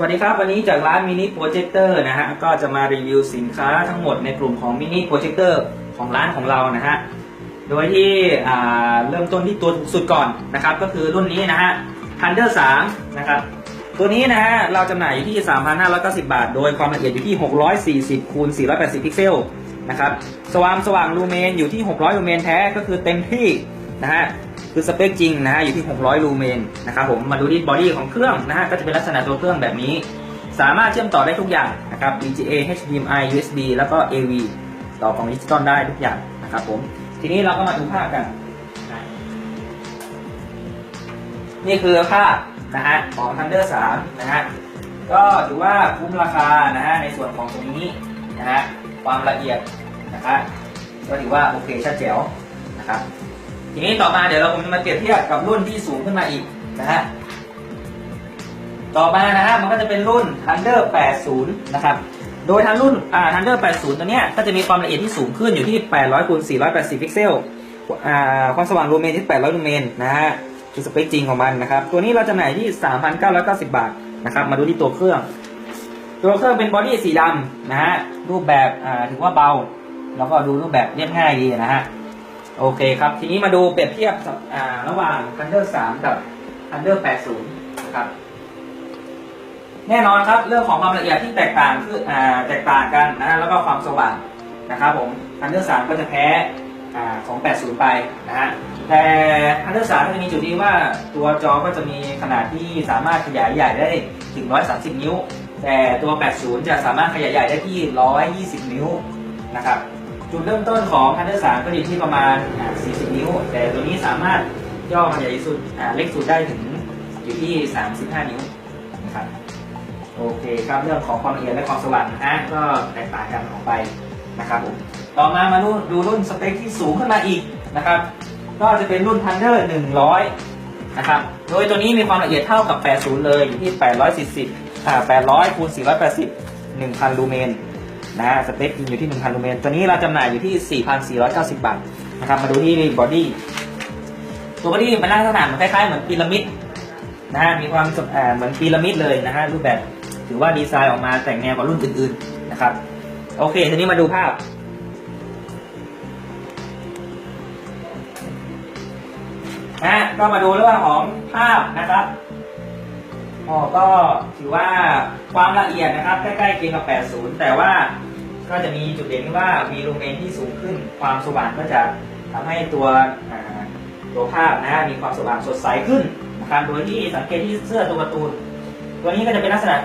วัสดีครับ วันนี้จากร้านมินิโปรเจคเตอร์นะฮะก็จะมารีวิวสินค้าทั้งหมดในกลุ่มของมินิโปรเจคเตอร์ของร้านของเรานะฮะโดยที่เริ่มต้นที่ตัวถูกสุดก่อนนะครับ ก็คือรุ่นนี้นะฮะ Thunder 3นะครับตัวนี้นะฮะเราจำหน่ายอยู่ที่ 3,590 บาท โดยความละเอียดอยู่ที่ 640คูณ480 พิกเซลนะครับสว่างสว่างลูเมนอยู่ที่ 600 ลูเมนแท้ก็คือเต็มที่ นะฮะคือสเปคจริงนะฮะอยู่ที่ 600 ลูเมนนะครับผมมาดูที่บอดี้ของเครื่องนะฮะก็จะเป็นลักษณะตัวเครื่องแบบนี้ สามารถเชื่อมต่อได้ทุกอย่างนะครับ VGA HDMI USB แล้วก็ AV ต่อของดิจิตอลได้ทุกอย่างนะครับผมทีนี้เราก็มาดูภาพกัน นี่คือภาพนะฮะของ Thunder 3นะฮะก็ถือว่าคุ้มราคานะฮะในส่วนของตรงนี้นะฮะความละเอียดนะครับก็ถือว่าโอเคชัดแจ๋วนะครับ ทีนี้ต่อมาเดี๋ยวเราคงจะมาเปรียบเทียบกับรุ่นที่สูงขึ้นมาอีกนะฮะต่อมานะฮะมันก็จะเป็นรุ่น Thunder 80 นะครับ โดยทางรุ่นอ่า Thunder 80 ตัวเนี้ยก็จะมีความละเอียดที่สูงขึ้นอยู่ที่ 800คูณ480 พิกเซลอ่าความสว่างลูเมนที่ 800 ลูเมนนะฮะคือสเปคจริงของมันนะครับ ตัวนี้เราจำหน่ายที่ 3,990 บาทนะครับ มาดูที่ตัวเครื่อง ตัวเครื่องเป็นบอดี้สีดำนะฮะรูปแบบอ่าถือว่าเบา แล้วก็ดูรูปแบบเรียบง่ายดีนะฮะ โอเคครับ ทีนี้มาดูเปรียบเทียบระหว่าง Thunder 3 กับ Thunder 80 นะครับ แน่นอนครับเรื่องของความละเอียดที่แตกต่างคืออแตกต่างกันนะแล้วก็ความสว่างนะครับผมอันเดอร์สามก็จะแพ้ของ 80 ไปนะฮะแต่อันเดอร์สามก็จะมีจุดที่ว่าตัวจอก็จะมีขนาดที่สามารถขยายใหญ่ได้ถึง 130 นิ้ว แต่ตัว 80 จะสามารถขยายใหญ่ได้ที่ 120 นิ้วนะครับ จุดเริ่มต้นของอันเดอร์สามก็อยู่ที่ประมาณ 40 นิ้ว แต่ตัวนี้สามารถย่อขยายสุดเล็กสุดได้ถึงอยู่ที่ 35 นิ้วนะครับโอเคครับเรื่องของความละเอียดและความสว่างนะฮะก็แตกต่างกันออกไปนะครับผมต่อมามาดูดูรุ่นสเปคที่สูงขึ้นมาอีกนะครับก็จะเป็นรุ่น Thunder 100 นะครับโดยตัวนี้มีความละเอียดเท่ากับ 80 เลยอยู่ที่ 840อ่า800คูณ480 1,000 ลูเมน นะฮะสเปคอยู่ที่ 1,000ลูเมนตัวนี้เราจำหน่ายอยู่ที่ 4,490 บาทนะครับมาดูที่บอดี้ตัวบอดี้มันลักษณะมันคล้ายๆเหมือนพีระมิดนะฮะมีความสอ่าเหมือนพีระมิดเลยนะฮะรูปแบบถือว่าดีไซน์ออกมาแต่งแนวกว่ารุ่นอื่นๆนะครับ โอเคทีนี้มาดูภาพนะก็มาดูเรื่องของภาพนะครับอ๋อก็ถือว่าความละเอียดนะครับ ใกล้ๆเคียงกับ 80 แต่ว่า ก็จะมีจุดเด่นที่ว่ามีลูเมนที่สูงขึ้น ความสว่างก็จะทำให้ตัวตัวภาพนะมีความสว่างสดใสขึ้นนะครับโดยที่สังเกตที่เสื้อตัวการ์ตูน ตัวนี้ก็จะเป็นลักษณะ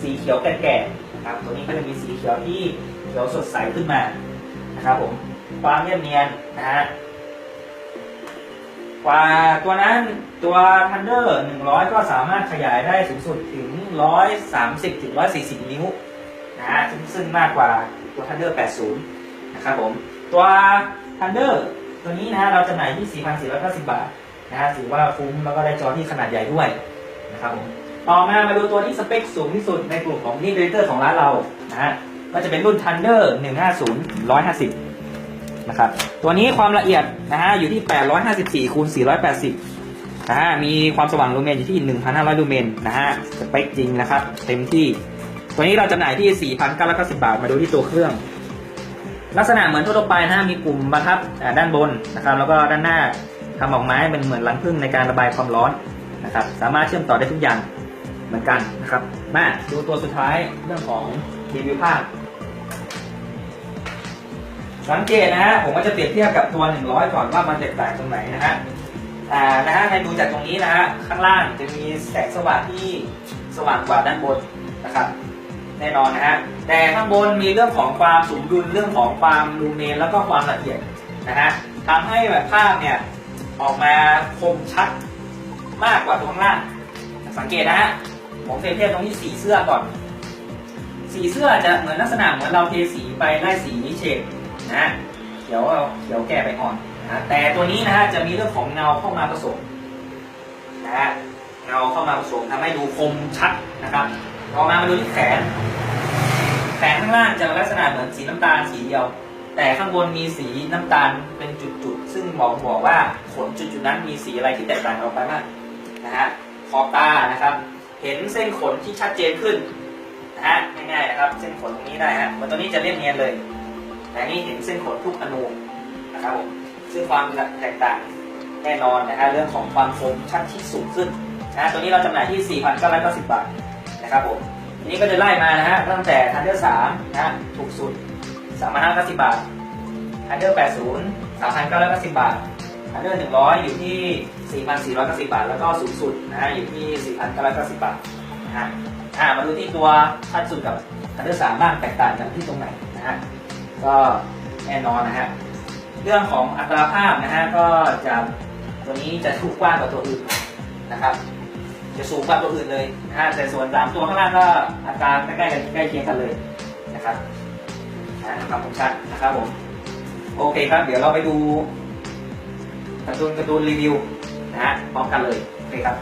สีเขียวแก่ๆนะครับตัวนี้ก็จะมีสีเขียวที่เขียวสดใสขึ้นมานะครับผมความเรียบเนียนนะฮะกว่าตัวนั้นตัว Thunder 100 ก็สามารถขยายได้สูงสุดถึง 130ถึง140 นิ้ว นะฮะซึ่งซึ่งมากกว่าตัว Thunder 80 นะครับผม ตัว Thunder ตัวนี้นะฮะเราจำหน่ายที่ 4,490 บาทนะฮะถือว่าคุ้มแล้วก็ได้จอที่ขนาดใหญ่ด้วยนะครับผม ต่อมามาดูตัวที่สเปคสูงที่สุดในกลุ่มของนี่เรเตอร์ของร้านเรานะฮะก็จะเป็นรุ่น Thunder 150 150 นะครับ ตัวนี้ความละเอียดนะฮะอยู่ที่ 854คูณ480นะฮะมีความสว่างลูเมนอยู่ที่ 1,500 ลูเมนนะฮะ สเปคจริงนะครับ เต็มที่ ตัวนี้เราจำหน่ายที่ 4,990 บาท มาดูที่ตัวเครื่อง ลักษณะเหมือนทั่วไปนะฮะมีปุ่มบังคับด้านบนนะครับ แล้วก็ด้านหน้าทำออกไม้เป็นเหมือนรังผึ้งในการระบายความร้อนนะครับ สามารถเชื่อมต่อได้ทุกอย่างเหมือนกันนะครับ มาดูตัวสุดท้ายเรื่องของรีวิวภาพ สังเกตนะฮะ ผมก็จะเปรียบเทียบกับตัว 100 ก่อนว่ามันแตกต่างตรงไหนนะฮะอ่านะฮะในดูจากตรงนี้นะฮะ ข้างล่างจะมีแสงสว่างที่สว่างกว่าด้านบนนะครับ แน่นอนนะฮะแต่ข้างบนมีเรื่องของความสมดุลเรื่องของความลูเมนแล้วก็ความละเอียดนะฮะทำให้แบบภาพเนี่ยออกมาคมชัดมากกว่าตัวข้างล่าง สังเกตนะฮะผมเปรียบเทียบตรงที่สีเสื้อก่อน สีเสื้อจะเหมือนลักษณะเหมือนเราเทสีไปไล่สีเฉดนะเขียวเขียวแก่ไปอ่อนนะแต่ตัวนี้นะฮะจะมีเรื่องของเงาเข้ามาผสมนะฮะเงาเข้ามาผสมทำให้ดูคมชัดนะครับ ต่อมามาดูที่แขน แขนข้างล่างจะลักษณะเหมือนสีน้ำตาลสีเดียว แต่ข้างบนมีสีน้ำตาลเป็นจุดๆ ซึ่งหมอบอกว่าขนจุดๆนั้นมีสีอะไรที่แตกต่างออกไปมากนะฮะ ขอบตานะครับ เห็นเส้นขนที่ชัดเจนขึ้นนะฮะ ง่ายๆนะครับ เส้นขนตรงนี้ได้ฮะมือนตัวนี้จะเรียบเนียนเลย แต่นี่เห็นเส้นขนทุกอนูนะครับผม ซึ่งความแตกต่างแน่นอนนะฮะ เรื่องของความคมชัดที่สูงขึ้นนะฮะตัวนี้เราจำหน่ายที่ 4,990 บาท นะครับผมทีนี้ก็จะไล่มานะฮะตั้งแต่ทันเดอร์3นะฮะถูกสุด3,590บาททันเดอร์80 3,990บาททันเดอร์100อยอยู่ที่4,490บาท แล้วก็สูงสุดนะฮะอยู่ที่4,990บาทนะฮะอ่ามาดูที่ตัวชัดสุดกับทันเดอร์3บ้างแตกต่างกันที่ตรงไหนนะฮะก็แน่นอนนะฮะเรื่องของอัตราภาพนะฮะก็จะตัวนี้จะถูกกว้างกว่าตัวอื่นนะครับ จะสูงกว่าตัวอื่นเลยนะฮะแต่ส่วนสามตัวข้างล่างก็อัตราใกล้ๆกันใกล้เคียงกันเลยนะครับนะครับผมชัดนะครับผมโอเคครับ เดี๋ยวเราไปดูการ์ตูนการ์ตูนรีวิวนะฮะพร้อมกันเลยโอเคครับ